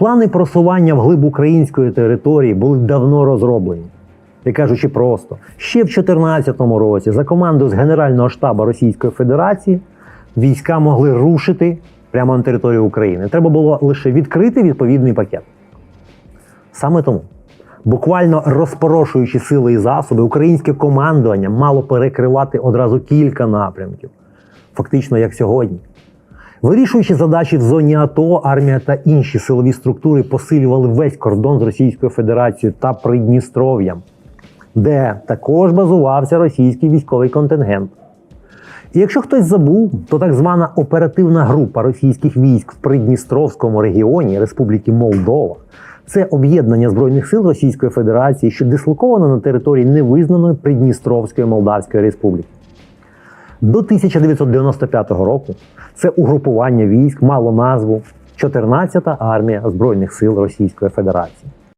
Плани просування вглиб української території були давно розроблені. І кажучи просто, ще в 2014 році за командою з Генерального штабу Російської Федерації війська могли рушити прямо на територію України. Треба було лише відкрити відповідний пакет. Саме тому, буквально розпорошуючи сили і засоби, українське командування мало перекривати одразу кілька напрямків, фактично як сьогодні. Вирішуючи задачі в зоні АТО, армія та інші силові структури посилювали весь кордон з Російською Федерацією та Придністров'ям, де також базувався російський військовий контингент. І якщо хтось забув, то так звана оперативна група російських військ в Придністровському регіоні Республіки Молдова це об'єднання збройних сил Російської Федерації, що дислоковано на території невизнаної Придністровської Молдавської Республіки. До 1995 року це угрупування військ мало назву 14-та армія Збройних сил Російської Федерації.